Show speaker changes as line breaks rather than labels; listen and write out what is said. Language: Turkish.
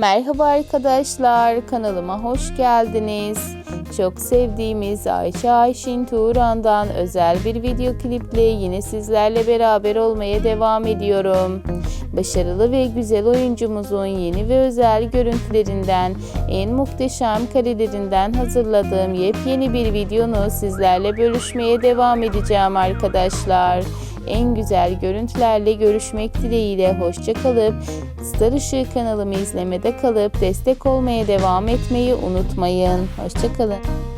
Merhaba arkadaşlar, kanalıma hoş geldiniz. Çok sevdiğimiz Ayşe Ayşin Turan'dan özel bir video kliple yine sizlerle beraber olmaya devam ediyorum. Başarılı ve güzel oyuncumuzun yeni ve özel görüntülerinden, en muhteşem karelerinden hazırladığım yepyeni bir videonu sizlerle bölüşmeye devam edeceğim arkadaşlar en güzel görüntülerle görüşmek dileğiyle hoşça kalıp Star Işığı kanalımı izlemede kalıp destek olmaya devam etmeyi unutmayın. Hoşça kalın.